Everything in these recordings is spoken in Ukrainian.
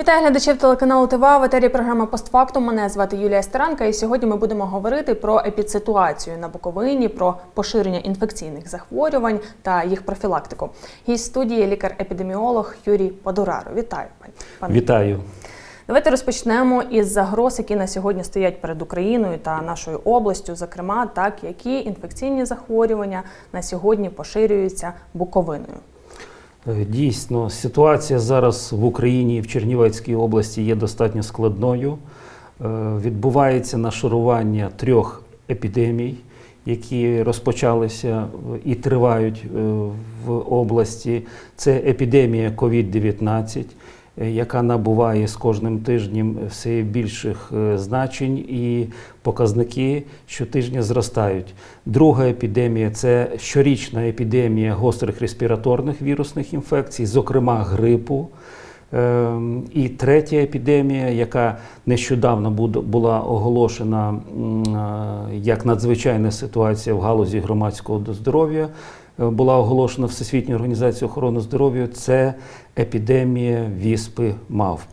Вітаю глядачів телеканалу ТВА. В етері програма «Постфактум». Мене звати Юлія Старанка, і сьогодні ми будемо говорити про епідситуацію на Буковині, про поширення інфекційних захворювань та їх профілактику. Гість студії лікар-епідеміолог Юрій Подураро. Вітаю, пані. пане. Вітаю. Давайте розпочнемо із загроз, які на сьогодні стоять перед Україною та нашою областю, зокрема, так які інфекційні захворювання на сьогодні поширюються Буковиною. Е, Дійсно, ситуація зараз в Україні і в Чернівецькій області є достатньо складною. Е, Відбувається нашарування трьох епідемій, які розпочалися е, і тривають в області. Це епідемія COVID-19, е, яка набуває з кожним тижнем все більших е, значень, і показники щотижня зростають. Друга епідемія це щорічна епідемія гострих респіраторних вірусних інфекцій, зокрема грипу. Ем, І третя епідемія, яка нещодавно була оголошена е, як надзвичайна ситуація в галузі громадського здоров'я, е, була оголошена Всесвітньою організацією охорони здоров'я, це епідемія віспи мавп.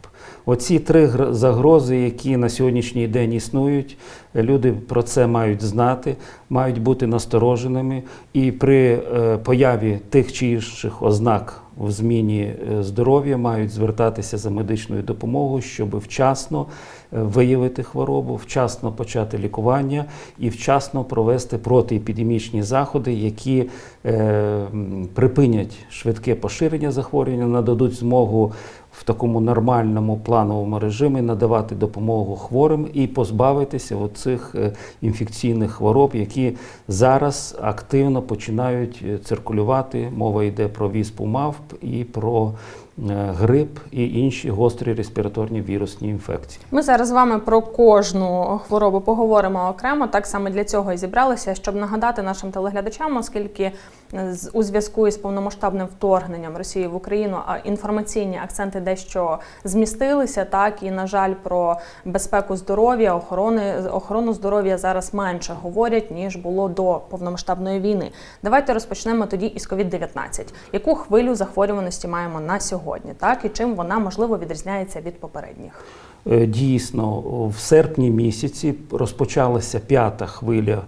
Оці три гр- загрози, які на сьогоднішній день існують, люди про це мають знати, мають бути настороженими, і при е, появі тих чи інших ознак в зміні е, здоров'я мають звертатися за медичною допомогою, щоб вчасно е, виявити хворобу, вчасно почати лікування і вчасно провести протиепідемічні заходи, які е, припинять швидке поширення захворювання, нададуть змогу в такому нормальному плановому режимі надавати допомогу хворим і позбавитися оцих е, інфекційних хвороб, які зараз активно починають циркулювати. Мова йде про віспу мавп і про грип і інші гострі респіраторні вірусні інфекції. Ми зараз з вами про кожну хворобу поговоримо окремо. Так саме для цього і зібралися, щоб нагадати нашим телеглядачам, оскільки е, у зв'язку із повномасштабним вторгненням Росії в Україну інформаційні акценти дещо змістилися. Так і на жаль, про безпеку здоров'я, охорони охорону здоров'я зараз менше говорять ніж було до повномасштабної війни. Давайте розпочнемо тоді із COVID-19. Яку хвилю захворюваності маємо на сьогодні? Так і чим вона можливо відрізняється від попередніх? Е, Дійсно, в серпні місяці розпочалася п'ята хвиля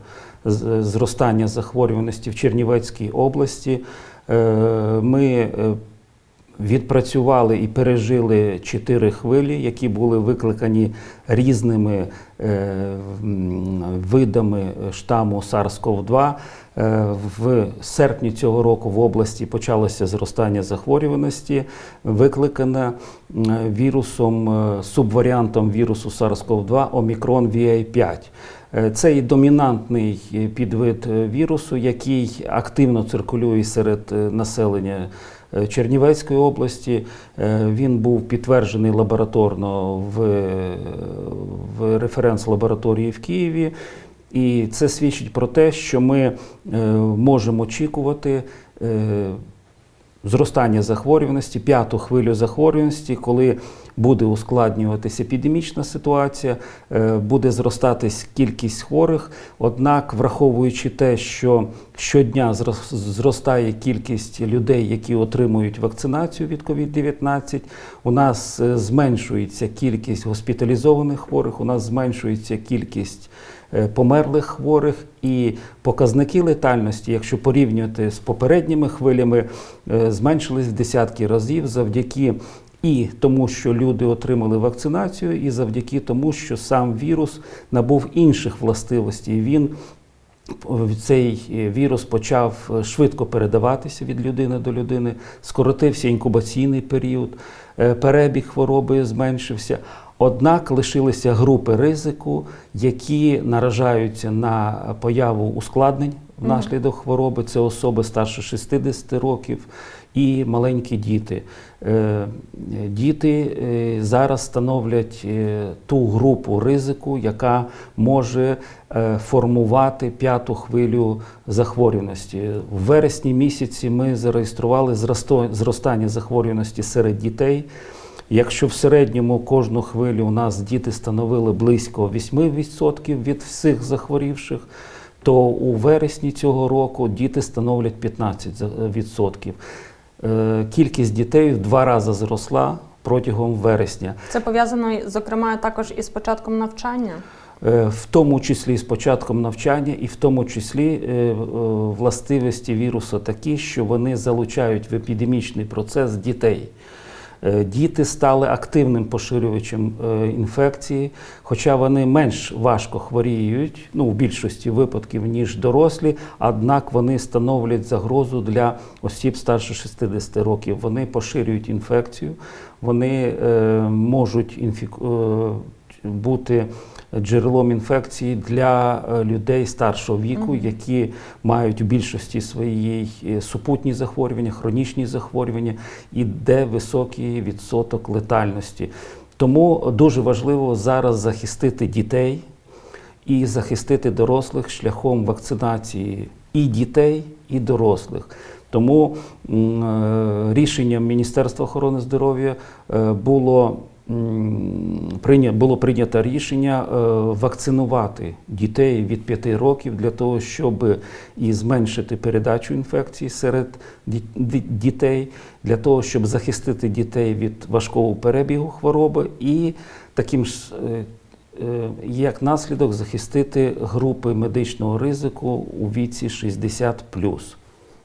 зростання захворюваності в Чернівецькій області. Е, Ми е, відпрацювали і пережили чотири хвилі, які були викликані різними е, видами штаму SARS-CoV-2. Е, В серпні цього року в області почалося зростання захворюваності, викликане вірусом, е, субваріантом вірусу SARS-CoV-2 Омікрон VA5. Е, Це і домінантний підвид вірусу, який активно циркулює серед населення Чернівецької області. Е, Він був підтверджений лабораторно в, е, в референс-лабораторії в Києві. І це свідчить про те, що ми е, можемо очікувати е, зростання захворюваності, п'яту хвилю захворюваності, коли буде ускладнюватися епідемічна ситуація, е, буде зростатись кількість хворих. Однак, враховуючи те, що щодня зростає кількість людей, які отримують вакцинацію від COVID-19, у нас е, зменшується кількість госпіталізованих хворих, у нас зменшується кількість померлих хворих і показники летальності, якщо порівнювати з попередніми хвилями, е, зменшились в десятки разів завдяки і тому, що люди отримали вакцинацію, і завдяки тому, що сам вірус набув інших властивостей. Він е, цей е, вірус почав е, швидко передаватися від людини до людини, скоротився інкубаційний період, е, перебіг хвороби зменшився. Однак лишилися групи ризику, які наражаються на появу ускладнень внаслідок хвороби. Це особи старше 60 років і маленькі діти. Е, Діти е, зараз становлять е, ту групу ризику, яка може формувати п'яту хвилю захворюваності. В вересні місяці ми зареєстрували зростання захворюваності серед дітей. Якщо в середньому кожну хвилю у нас діти становили близько 8% від всіх захворівших, то у вересні цього року діти становлять 15%. Е, Кількість дітей в два рази зросла протягом вересня. Це пов'язано зокрема також із початком навчання. Е, в тому числі з початком навчання, і в тому числі е, властивості вірусу такі, що вони залучають в епідемічний процес дітей. Е, Діти стали активним поширювачем е, інфекції, хоча вони менш важко хворіють, ну в більшості випадків, ніж дорослі, однак вони становлять загрозу для осіб старше 60 років. Вони поширюють інфекцію, вони е, можуть інфік... е, бути джерелом інфекції для е, людей старшого віку, які мають у більшості своїй е, супутні захворювання, хронічні захворювання і де високий відсоток летальності. Тому дуже важливо зараз захистити дітей і захистити дорослих шляхом вакцинації і дітей, і дорослих. Тому е, рішенням Міністерства охорони здоров'я було було прийнято рішення е, вакцинувати дітей від 5 років для того, щоб і зменшити передачу інфекції серед ді- ді- дітей, для того, щоб захистити дітей від важкого перебігу хвороби і таким ж. е, е, Як наслідок захистити групи медичного ризику у віці 60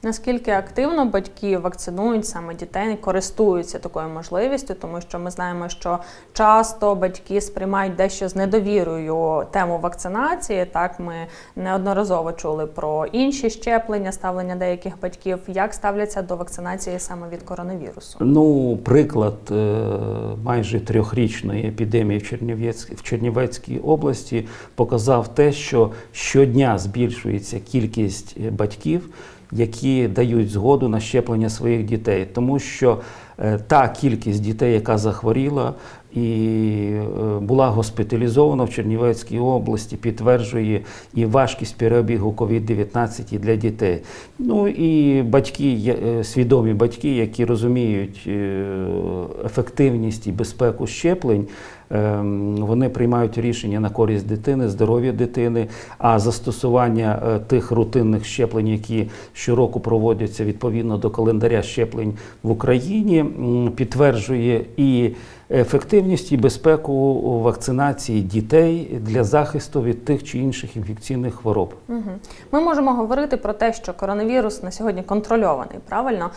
Наскільки активно батьки вакцинують саме дітей, користуються такою можливістю, тому що ми знаємо, що часто батьки сприймають дещо з недовірою тему вакцинації. Так, ми неодноразово чули про інші щеплення, ставлення деяких батьків. Як ставляться до вакцинації саме від коронавірусу? Ну, приклад е, майже трьохрічної епідемії в Чернівецькій, в Чернівецькій області показав те, що щодня збільшується кількість е, батьків, які дають згоду на щеплення своїх дітей, тому що е, та кількість дітей, яка захворіла і е, була госпіталізована в Чернівецькій області, підтверджує і важкість перебігу COVID-19 і для дітей. Ну і батьки, е, свідомі батьки, які розуміють ефективність і безпеку щеплень, вони приймають рішення на користь дитини, здоров'я дитини, а застосування е, тих рутинних щеплень, які щороку проводяться відповідно до календаря щеплень в Україні, підтверджує і ефективність і безпеку вакцинації дітей для захисту від тих чи інших інфекційних хвороб. Ми можемо говорити про те, що коронавірус на сьогодні контрольований, правильно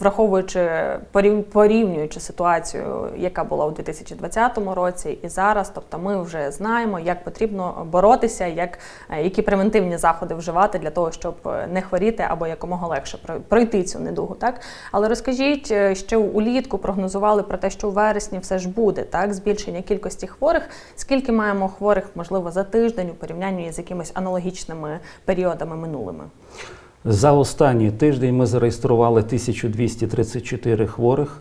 враховуючи порів- порівнюючи ситуацію, яка була у 2020 році, і зараз. Тобто, ми вже знаємо, як потрібно боротися, як е, які превентивні заходи вживати для того, щоб е, не хворіти або якомога легше пройти цю недугу. Так, але розкажіть, е, ще улітку прогнозували про те, що у вересні все ж буде так збільшення кількості хворих. Скільки маємо хворих, можливо, за тиждень у порівнянні з якимись аналогічними періодами минулими? За останній тиждень ми зареєстрували 1234 хворих,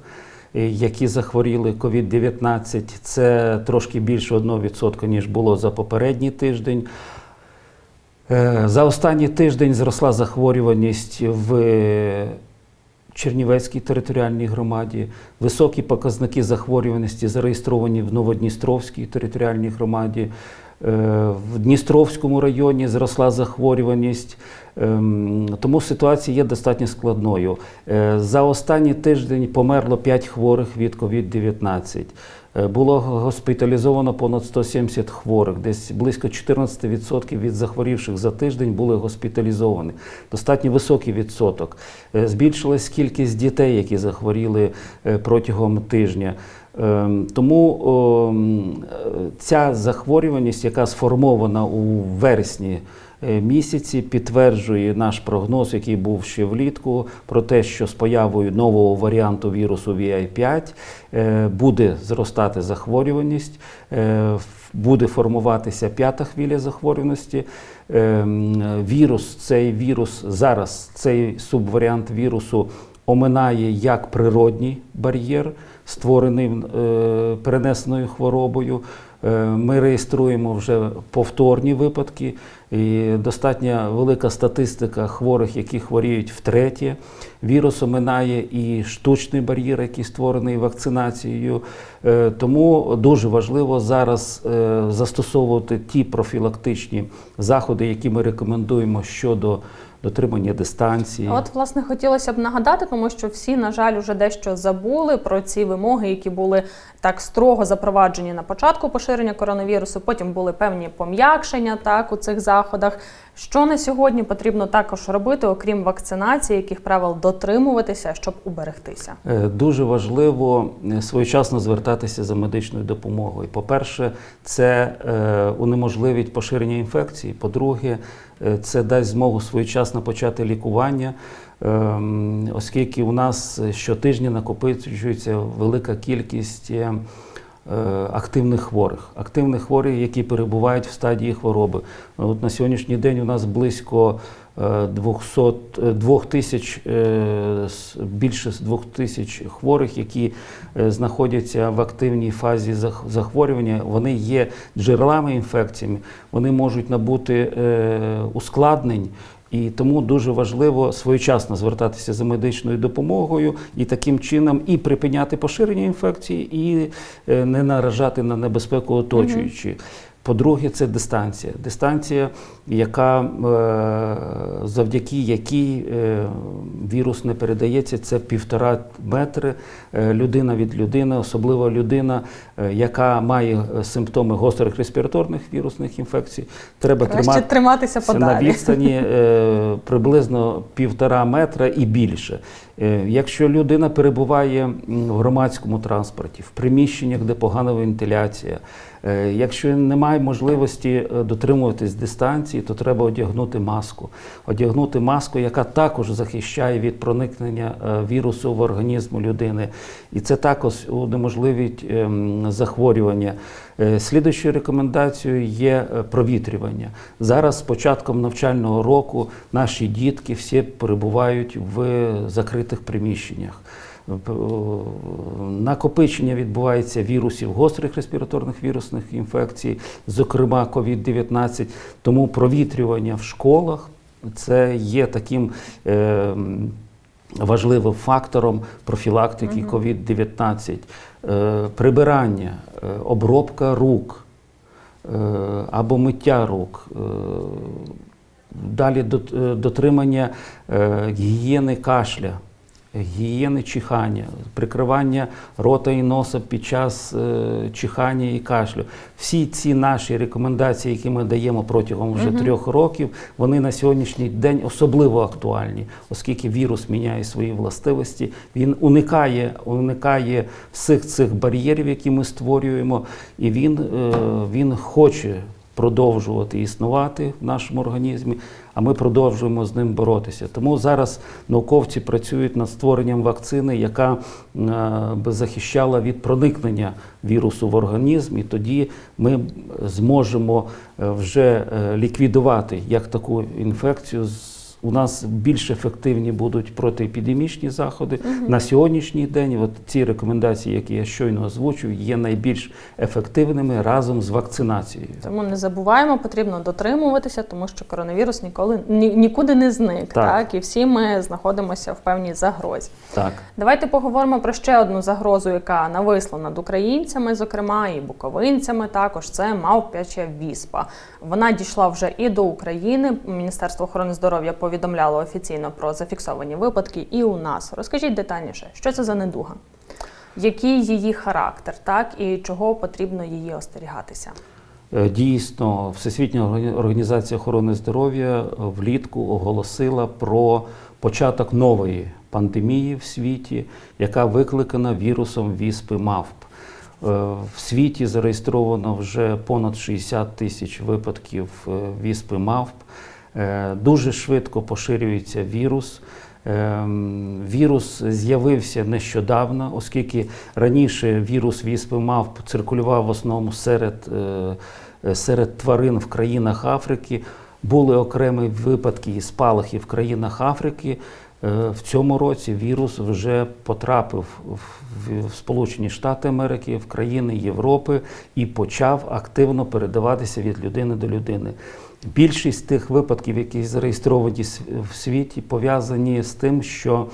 які захворіли COVID-19. Це трошки більше 1%, ніж було за попередній тиждень. Е, За останній тиждень зросла захворюваність в Чернівецькій територіальній громаді. Високі показники захворюваності зареєстровані в Новодністровській територіальній громаді. Е, В Дністровському районі зросла захворюваність, Ем, тому ситуація є достатньо складною. Е, За останній тиждень померло 5 хворих від COVID-19. Е, Було госпіталізовано понад 170 хворих, десь близько 14% від захворівших за тиждень були госпіталізовані. Достатньо високий відсоток. Е, Збільшилась кількість дітей, які захворіли е, протягом тижня. Ем, Тому ця захворюваність, яка сформована у вересні місяці, підтверджує наш прогноз, який був ще влітку, про те, що з появою нового варіанту вірусу VI5 е, буде зростати захворюваність, е, буде формуватися п'ята хвиля захворюваності. Вірус, цей вірус зараз, цей субваріант вірусу оминає як природній бар'єр, створений е, перенесеною хворобою. Е, Ми реєструємо вже повторні випадки, і достатньо велика статистика хворих, які хворіють втретє. Вірус оминає і штучний бар'єр, який створений вакцинацією. Е, Тому дуже важливо зараз е, застосовувати ті профілактичні заходи, які ми рекомендуємо щодо дотримання дистанції. От, власне, хотілося б нагадати, тому що всі, на жаль, уже дещо забули про ці вимоги. які були так строго запроваджені на початку поширення коронавірусу. Потім були певні пом'якшення так у цих заходах. Що на сьогодні потрібно також робити, окрім вакцинації, яких правил дотримуватися, щоб уберегтися? Е, Дуже важливо е, своєчасно звертатися за медичною допомогою. По-перше, це е, унеможливить поширення інфекції. По-друге, це дасть змогу своєчасно почати лікування, ем, оскільки у нас щотижня накопичується велика кількість. Е, Активних хворих, активних хворих, які перебувають в стадії хвороби. От на сьогоднішній день у нас близько е, 200, е, 2000, е, більше з 2 тисяч хворих, які знаходяться в активній фазі зах- захворювання. Вони є джерелами інфекціями, вони можуть набути ускладнень. І тому дуже важливо своєчасно звертатися за медичною допомогою і таким чином і припиняти поширення інфекції, і е, не наражати на небезпеку оточуючі. По-друге, це дистанція. Дистанція, яка е, завдяки якій е, вірус не передається, це півтора метри е, людина від людини, особливо людина, яка має симптоми гострих респіраторних вірусних інфекцій. Треба Краще тримати триматися це на відстані приблизно півтора метра і більше. Якщо людина перебуває в громадському транспорті, в приміщеннях, де погана вентиляція, якщо немає можливості е, дотримуватись дистанції, то треба одягнути маску. Одягнути маску, яка також захищає від проникнення е, вірусу в організм людини. І це також унеможливить ем, захворювання. Е, Слідуючою рекомендацією є е, провітрювання. Зараз з початком навчального року наші дітки всі перебувають в закритих приміщеннях. Накопичення відбувається вірусів гострих респіраторних вірусних інфекцій, зокрема COVID-19. Тому провітрювання в школах це є таким. е, важливим фактором профілактики COVID-19, Е, прибирання, е, обробка рук е, або миття рук, далі дотримання гігієни кашля. Гігієни чихання, прикривання рота і носа під час е, чихання і кашлю. Всі ці наші рекомендації, які ми даємо протягом вже трьох років, вони на сьогоднішній день особливо актуальні, оскільки вірус міняє свої властивості, він уникає, уникає всіх цих бар'єрів, які ми створюємо, і він, е, він хоче продовжувати існувати в нашому організмі, а ми продовжуємо з ним боротися. Тому зараз науковці працюють над створенням вакцини, яка е, би захищала від проникнення вірусу в організм, і тоді ми зможемо е, вже е, ліквідувати як таку інфекцію. з- У нас більш ефективні будуть протиепідемічні заходи. На сьогоднішній день от ці рекомендації, які я щойно озвучив, є найбільш ефективними разом з вакцинацією. Тому не забуваємо, потрібно дотримуватися, тому що коронавірус ніколи ні, нікуди не зник. Так. Так. і всі ми знаходимося в певній загрозі. Так. Давайте поговоримо про ще одну загрозу, яка нависла над українцями, зокрема і буковинцями. Також це мавпяча віспа. Вона дійшла вже і до України. Міністерство охорони здоров'я повідомляло офіційно про зафіксовані випадки і у нас. Розкажіть детальніше, що це за недуга, який її характер, так і чого потрібно її остерігатися. Е, Дійсно, Всесвітня організація охорони здоров'я влітку оголосила про початок нової пандемії в світі, яка викликана вірусом віспи мавп. Е, В світі зареєстровано вже понад 60 тисяч випадків е, віспи мавп. Е, Дуже швидко поширюється вірус. Ем, Вірус з'явився нещодавно, оскільки раніше вірус віспи мавп циркулював в основному серед, е, е, серед тварин в країнах Африки. Були окремі випадки і спалахи в країнах Африки. Е, В цьому році вірус вже потрапив в Сполучені Штати Америки, в країни Європи і почав активно передаватися від людини до людини. Більшість тих випадків, які зареєстровані в світі, пов'язані з тим, що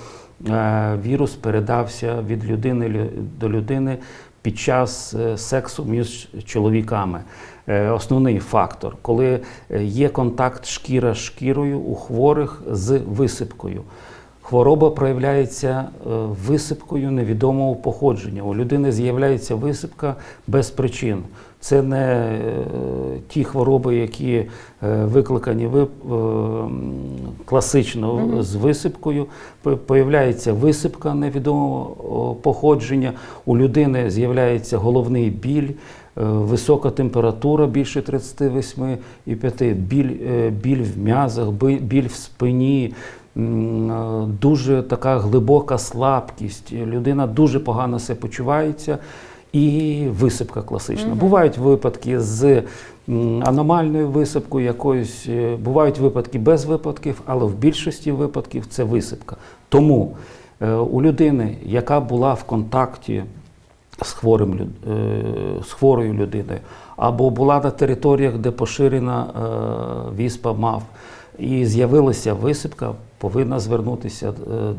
е, вірус передався від людини до людини під час е, сексу між чоловіками. Е, Основний фактор, коли є контакт шкіра шкірою у хворих з висипкою. Хвороба проявляється висипкою невідомого походження. У людини з'являється висипка без причин. Це не е, ті хвороби, які е, викликані ви- е, класично з висипкою. Появляється висипка невідомого походження. У людини з'являється головний біль. Висока температура більше 38,5, біль, біль в м'язах, біль в спині, дуже така глибока слабкість. Людина дуже погано себе почувається. І висипка класична. Бувають випадки з аномальною висипкою якоюсь, е, бувають випадки без випадків, але в більшості випадків це висипка. Тому е, у людини, яка була в контакті з, хворим, е, з хворою людиною, або була на територіях, де поширена віспа мав, і з'явилася висипка, повинна звернутися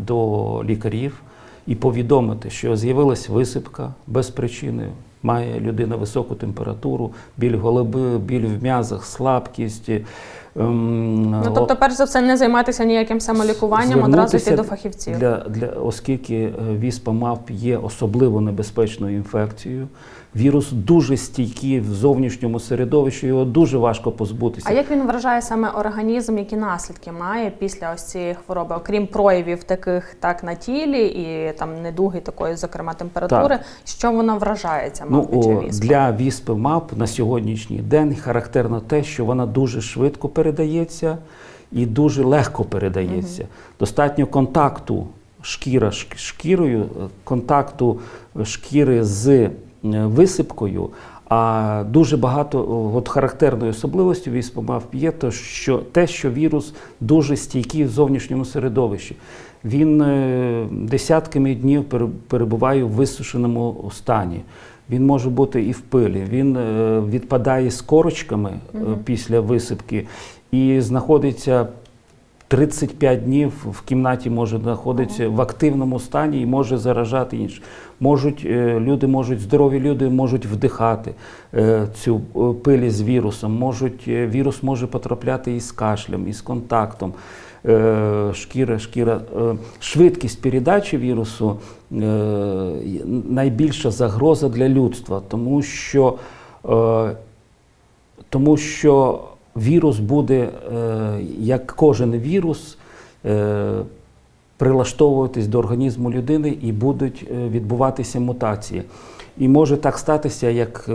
до лікарів і повідомити, що з'явилась висипка без причини. Має людина високу температуру, біль голови, біль в м'язах, слабкість. ем, Ну тобто, перш за все, не займатися ніяким самолікуванням, одразу йти до фахівців. Для, для, оскільки е, віспа мавп є особливо небезпечною інфекцією, вірус дуже стійкий в зовнішньому середовищі, його дуже важко позбутися. А як він вражає саме організм, які наслідки має після ось цієї хвороби, окрім проявів таких так на тілі і там недуги такої, зокрема, температури, Так. що вона вражається, Ну, о, для віспи МАП на сьогоднішній день характерно те, що вона дуже швидко передається і дуже легко передається. Достатньо контакту шкіра шкірою, е, контакту шкіри з висипкою. А дуже багато от характерною особливостю віспи МАП є то, що те, що вірус дуже стійкий в зовнішньому середовищі. Він е, десятками днів перебуває в висушеному стані. Він може бути і в пилі. Він е, відпадає з корочками е, після висипки і знаходиться 35 днів в кімнаті може знаходитися в активному стані і може заражати інших. Можуть е, люди, можуть здорові люди можуть вдихати е, цю е, пилі з вірусом. Можуть вірус може потрапляти із кашлем, із контактом. Шкіра, шкіра, швидкість передачі вірусу найбільша загроза для людства, тому що тому що вірус буде, е, як кожен вірус, е, прилаштовуватись до організму людини і будуть е, відбуватися мутації. І може так статися, як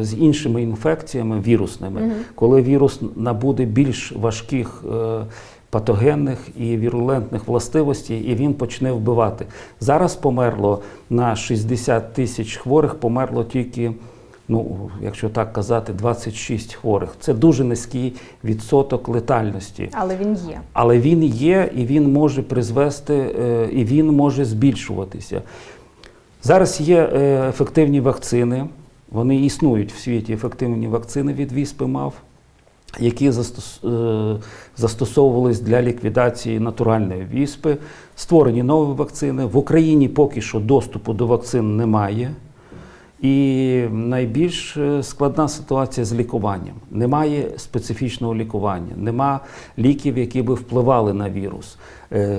з іншими інфекціями вірусними, коли вірус набуде більш важких патогенних і вірулентних властивостей, і він почне вбивати. Зараз померло на 60 тисяч хворих, померло тільки ну, якщо так казати, 26 хворих. Це дуже низький відсоток летальності. Але він є. Але він є і він може призвести, е, і він може збільшуватися. Зараз є е, ефективні вакцини, вони існують в світі ефективні вакцини від віспи МАВ, які е, застосовувались для ліквідації натуральної віспи. Створені нові вакцини. В Україні поки що доступу до вакцин немає. І найбільш е, складна ситуація з лікуванням. Немає специфічного лікування, нема ліків, які би впливали на вірус. Е,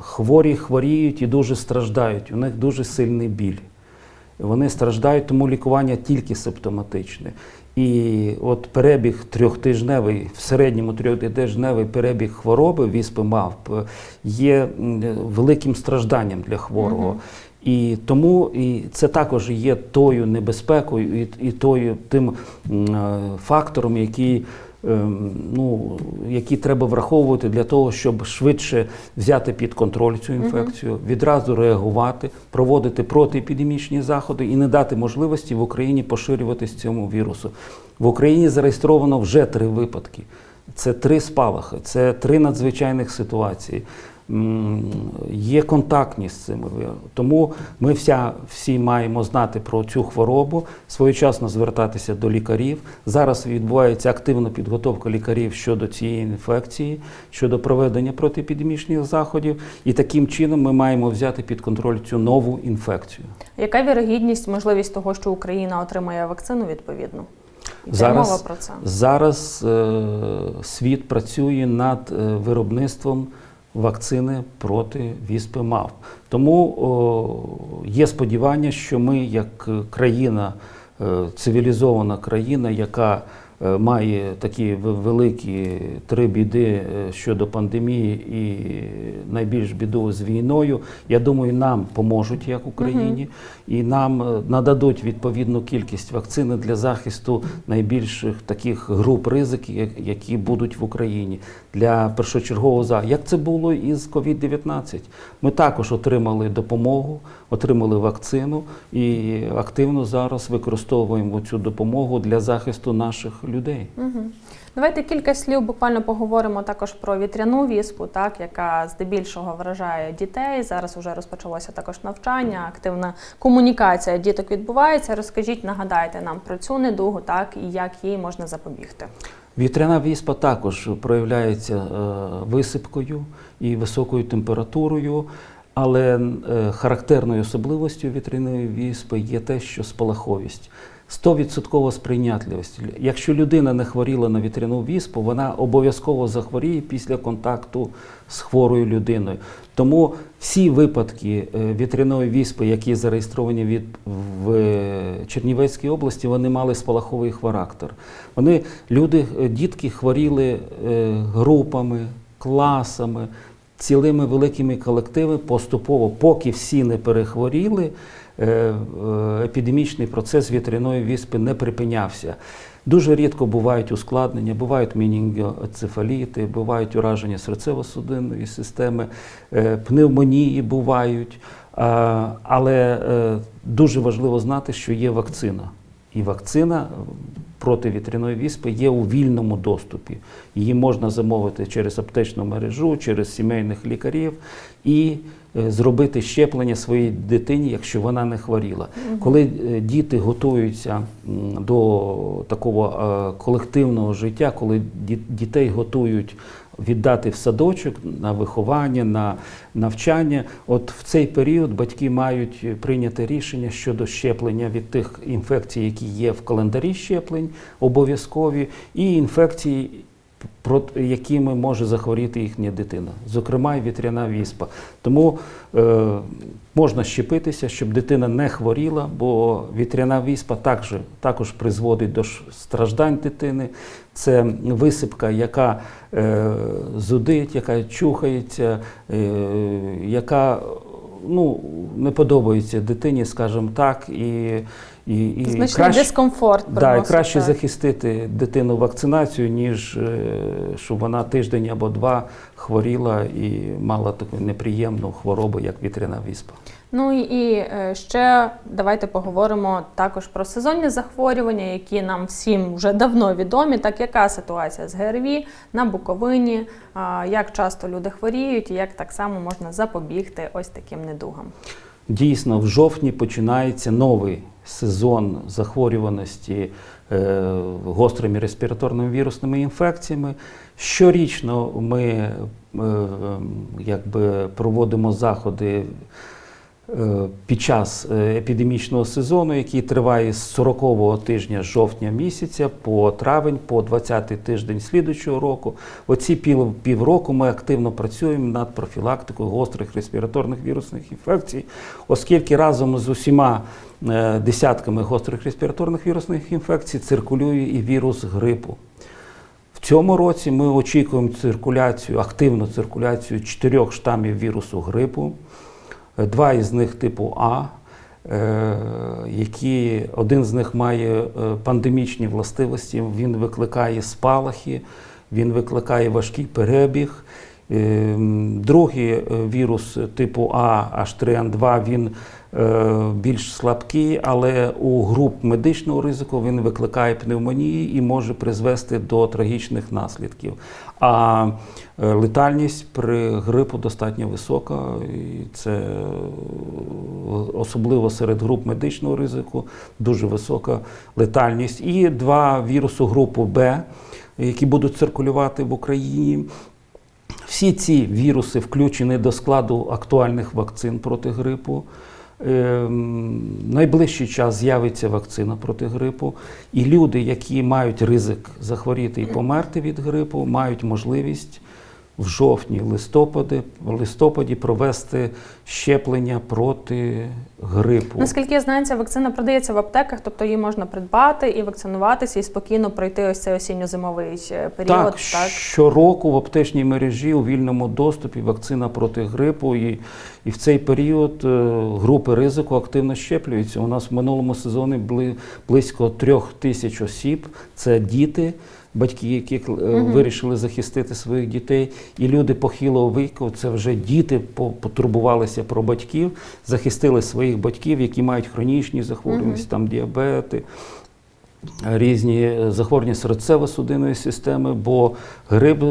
Хворі хворіють і дуже страждають. У них дуже сильний біль. Вони страждають, тому лікування тільки симптоматичне. І от перебіг трьохтижневий, в середньому трьохтижневий перебіг хвороби віспи МАВП є великим стражданням для хворого. І тому і це також є тою небезпекою і, і тою тим е, фактором, який, ем, ну, який треба враховувати для того, щоб швидше взяти під контроль цю інфекцію, відразу реагувати, проводити протиепідемічні заходи і не дати можливості в Україні поширюватись цьому вірусу. В Україні зареєстровано вже три випадки. Це три спалахи, це три надзвичайних ситуації. Є контактність з цими. ви- Тому ми вся, всі маємо знати про цю хворобу, своєчасно звертатися до лікарів. Зараз відбувається активна підготовка лікарів щодо цієї інфекції, щодо проведення протиепідемічних заходів. І таким чином ми маємо взяти під контроль цю нову інфекцію. Яка вірогідність, можливість того, що Україна отримає вакцину відповідну? Зараз- мова про це. Зараз е, світ працює над е, виробництвом вакцини проти віспи мав. Тому о, є сподівання, що ми, як е, країна, е, цивілізована країна, яка має такі великі три біди е, щодо пандемії і найбільш біду з війною. Я думаю, нам поможуть як Україні, і нам е, нададуть відповідну кількість вакцини для захисту найбільших таких груп ризиків, які будуть в Україні для першочергового за як це було із COVID-19. Ми також отримали допомогу, отримали вакцину і активно зараз використовуємо цю допомогу для захисту наших людей. Мгм. Давайте кілька слів буквально поговоримо також про вітряну віспу, так яка здебільшого вражає дітей. Зараз вже розпочалося також навчання, активна комунікація діток відбувається. Розкажіть, нагадайте нам про цю недугу, так і як їй можна запобігти. Вітряна віспа також проявляється е, висипкою і високою температурою, але е, характерною особливостю вітряної віспи є те, що спалаховість. 100% сприйнятливість. Якщо людина не хворіла на вітряну віспу, вона обов'язково захворіє після контакту з хворою людиною. Тому всі випадки е, вітряної віспи, які зареєстровані від в е, Чернівецькій області, вони мали спалаховий характер. Вони люди, е, дітки хворіли групами, класами, цілими великими колективами поступово, поки всі не перехворіли. Е, е, Епідемічний процес вітряної віспи не припинявся. Дуже рідко бувають ускладнення, бувають мінінгоцефаліти, бувають ураження серцево-судинної системи, е, пневмонії бувають. Але дуже важливо знати, що є вакцина. І вакцина проти вітряної віспи є у вільному доступі. Її можна замовити через аптечну мережу, через сімейних лікарів і зробити щеплення своїй дитині, якщо вона не хворіла. Коли е, діти готуються до такого е, колективного життя, коли дітей готують віддати в садочок на виховання, на навчання. От в цей період батьки мають прийняти рішення щодо щеплення від тих інфекцій, які є в календарі щеплень, обов'язкові, і інфекції, якими може захворіти їхня дитина, зокрема і вітряна віспа. Тому е, можна щепитися, щоб дитина не хворіла, бо вітряна віспа також, також призводить до страждань дитини. Це висипка, яка е, зудить, яка чухається, е, яка ну, не подобається дитині, скажімо так, і, і, і Значний дискомфорт Да, і краще так. захистити дитину вакцинацією, ніж е, щоб вона тиждень або два хворіла і мала таку неприємну хворобу, як вітряна віспа. Ну і- е, ще давайте поговоримо також про сезонні захворювання, які нам всім вже давно відомі. Так, яка ситуація з ГРВІ на Буковині, як часто люди хворіють, і як так само можна запобігти ось таким недугам. Дійсно, в жовтні починається новий сезон захворюваності е, гострими респіраторними вірусними інфекціями. Щорічно ми е, якби, проводимо заходи під час е, епідемічного сезону, який триває з 40-го тижня жовтня місяця по травень, по 20-й тиждень слідуючого року. Оці півроку ми активно працюємо над профілактикою гострих респіраторних вірусних інфекцій, оскільки разом з усіма е, десятками гострих респіраторних вірусних інфекцій циркулює і вірус грипу. В цьому році ми очікуємо циркуляцію, активну циркуляцію чотирьох штамів вірусу грипу. Два із них типу А, е, які один з них має е, пандемічні властивості. Він викликає спалахи, він викликає важкий перебіг. Е, Другий е, вірус типу А, H3N2, він більш слабкий, але у груп медичного ризику він викликає пневмонії і може призвести до трагічних наслідків. А е, летальність при грипу достатньо висока, і це е, особливо серед груп медичного ризику, дуже висока летальність. І два вірусу групу Б, які будуть циркулювати в Україні. Всі ці віруси включені до складу актуальних вакцин проти грипу. Ем, найближчий час з'явиться вакцина проти грипу, і люди, які мають ризик захворіти і померти від грипу, мають можливість в жовтні, листопаді, листопаді провести щеплення проти грипу. Наскільки я знаю, ця вакцина продається в аптеках, тобто її можна придбати і вакцинуватися, і спокійно пройти ось цей осінньо-зимовий е, період. Так, щороку в аптечній мережі у вільному доступі вакцина проти грипу, і, і в цей період е, групи ризику активно щеплюються. У нас в минулому сезоні близько трьох тисяч осіб. Це діти, батьки, які угу. вирішили захистити своїх дітей, і люди похилого віку, це вже діти потурбувалися про батьків, захистили своїх батьків, які мають хронічні захворюваності, там діабети, різні захворювання серцево-судинної системи, бо грип е,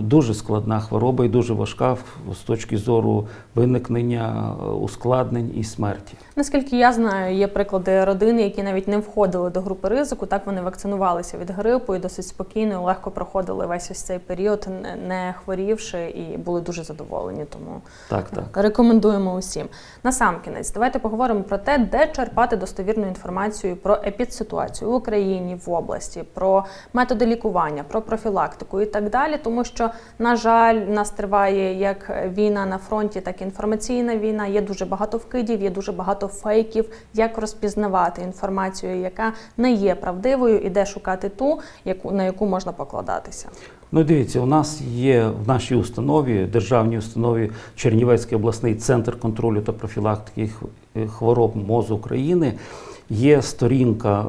дуже складна хвороба і дуже важка з точки зору виникнення е, ускладнень і смерті. Наскільки я знаю, є приклади родини, які навіть не входили до групи ризику. Так вони вакцинувалися від грипу і досить спокійно і легко проходили весь ось цей період, не- не хворівши, і були дуже задоволені. Тому Так, так. Рекомендуємо усім. Насамкінець, давайте поговоримо про те, де черпати достовірну інформацію про епідситуацію в Україні, в області, про методи лікування, про профілактику і так далі. Тому що, на жаль, нас триває як війна на фронті, так і інформаційна війна. Є дуже багато вкидів, є дуже багато фейків. Як розпізнавати інформацію, яка не є правдивою, і де шукати ту, яку на яку можна покладатися. Ну, дивіться, у нас є в нашій установі, державній установі Чернівецький обласний центр контролю та профілактики хвороб МОЗ України. Є сторінка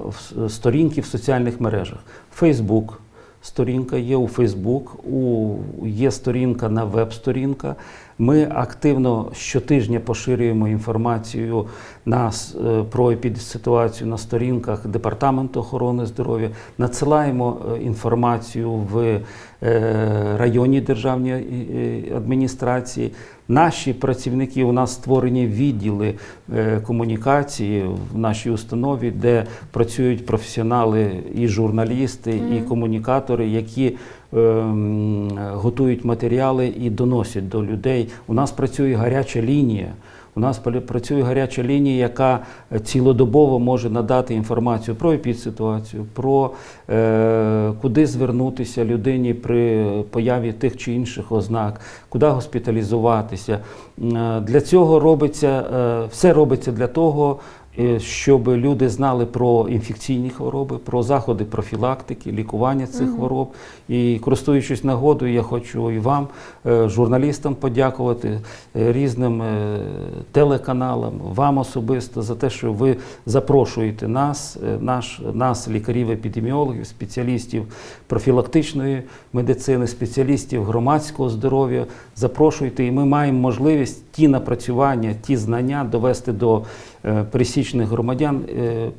сторінки в соціальних мережах. Фейсбук. Сторінка є у Фейсбук, у, є сторінка на веб-сторінка. Ми активно щотижня поширюємо інформацію на, е, про епідситуацію на сторінках Департаменту охорони здоров'я, надсилаємо е, інформацію в е, районні державні е, адміністрації. Наші працівники у нас створені відділи е, комунікації в нашій установі, де працюють професіонали і журналісти, і комунікатори, які ем, готують матеріали і доносять до людей. У нас працює гаряча лінія. У нас працює гаряча лінія, яка е, цілодобово може надати інформацію про епідситуацію, про е, куди звернутися людині при появі тих чи інших ознак, куди госпіталізуватися. Е, Для цього робиться е, все робиться для того, щоб люди знали про інфекційні хвороби, про заходи профілактики, лікування цих хвороб. І користуючись нагодою, я хочу і вам, журналістам, подякувати е, різним е, телеканалам, вам особисто за те, що ви запрошуєте нас, е, наш, нас, лікарів-епідеміологів, спеціалістів профілактичної медицини, спеціалістів громадського здоров'я. Запрошуйте, і ми маємо можливість ті напрацювання, ті знання довести до е, пересічних громадян, е,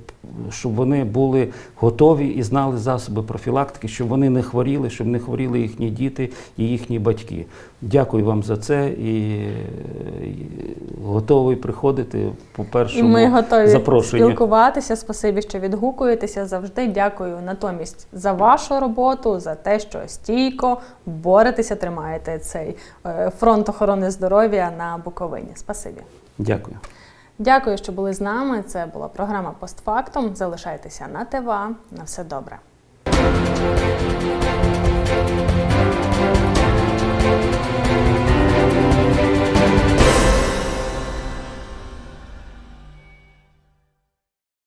щоб вони були готові і знали засоби профілактики, щоб вони не хворіли, щоб не хворіли їхні діти і їхні батьки. Дякую вам за це і, е, готовий приходити по І першому ми готові запрошенню. спілкуватися. Спасибі, що відгукуєтеся завжди. Дякую натомість за вашу роботу, за те, що стійко боретеся, тримаєте цей е, фронт охорони здоров'я на Буковині. Спасибі. Дякую. Дякую, що були з нами. Це була програма Постфактум. Залишайтеся на ТВА. На все добре. Música